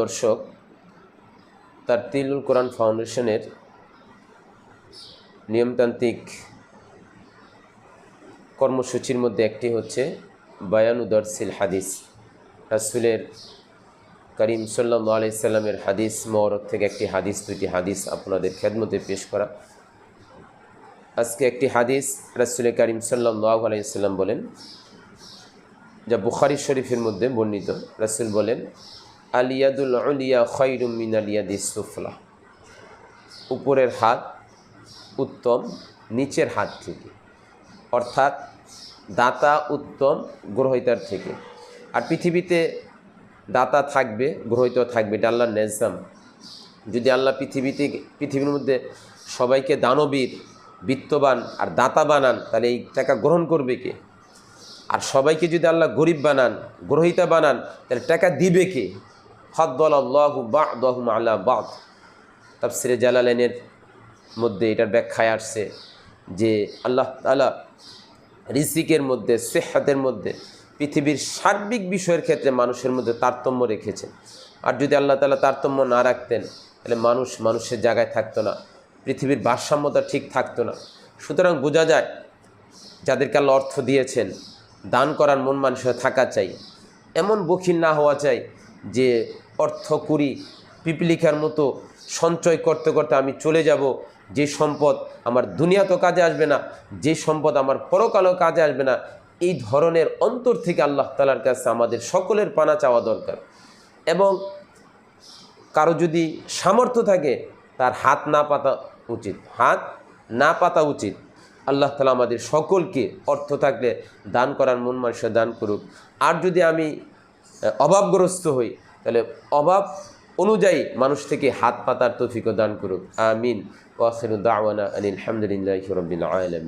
দর্শক, তার তিলুল কোরআন ফাউন্ডেশনের নিয়মতান্ত্রিক কর্মসূচির মধ্যে একটি হচ্ছে বায়ানুদর্সিল হাদিস। রাসুলের করিম সাল্লাহ আলাইসাল্লামের হাদিস মরক থেকে একটি হাদিস, দুইটি হাদিস আপনাদের খেদমতে পেশ করা। আজকে একটি হাদিস রাসুল করিম সাল্লাহ আলাইসাল্লাম বলেন, যা বুখারি শরীফের মধ্যে বর্ণিত। রাসুল বলেন আলিয়াদুল আলিয়া খৈরুম মিন আলিয়াদি সুফলা। উপরের হাত উত্তম, নিচের হাত থেকে অর্থাৎ দাতা উত্তম, গ্রহিতার থেকে আর পৃথিবীতে দাতা থাকবে, গ্রহিত থাকবে, এটা আল্লাহর নেজাম। যদি আল্লাহ পৃথিবীতে, পৃথিবীর মধ্যে সবাইকে দানবীর, বিত্তবান আর দাতা বানান, তাহলে এই টাকা গ্রহণ করবে কে? আর সবাইকে যদি আল্লাহ গরিব বানান, গ্রহিতা বানান, তাহলে টাকা দিবে কে? হদ্দল আল্লাহ বাহম আল্লাহ বাদ। তাফসিরে জালালেনের মধ্যে এটার ব্যাখ্যায় আসছে যে আল্লাহ তালা রিজিকের মধ্যে, সেহাতের মধ্যে, পৃথিবীর সার্বিক বিষয়ের ক্ষেত্রে মানুষের মধ্যে তারতম্য রেখেছেন। আর যদি আল্লাহ তালা তারতম্য না রাখতেন, তাহলে মানুষ মানুষের জায়গায় থাকতো না, পৃথিবীর ভারসাম্যতা ঠিক থাকতো না। সুতরাং বোঝা যায়, যাদেরকে আল্লাহ অর্থ দিয়েছেন, দান করার মন মানুষের থাকা চাই। এমন বখির না হওয়া চাই যে অর্থ কুড়ি পিপিলিকার মতো সঞ্চয় করতে করতে আমি চলে যাব। যে সম্পদ আমার দুনিয়া তো কাজে আসবে না, যে সম্পদ আমার পরকালেও কাজে আসবে না, এই ধরনের অন্তর থেকে আল্লাহ তালার কাছে আমাদের সকলের পানা চাওয়া দরকার। এবং কারও যদি সামর্থ্য থাকে, তার হাত না পাতা উচিত। হাত না পাতা উচিত। আল্লাহ তালা আমাদের সকলকে অর্থ থাকলে দান করার মন মানুষের দান করুক। আর যদি আমি অভাবগ্রস্ত হই তাহলে অভাব অনুযায়ী মানুষ থেকে হাত পাতার তৌফিকও দান করুক। আমিন। ওয়াসিরুদ্দাওয়ানা আনিল হামদুলিল্লাহ রবিল আলমী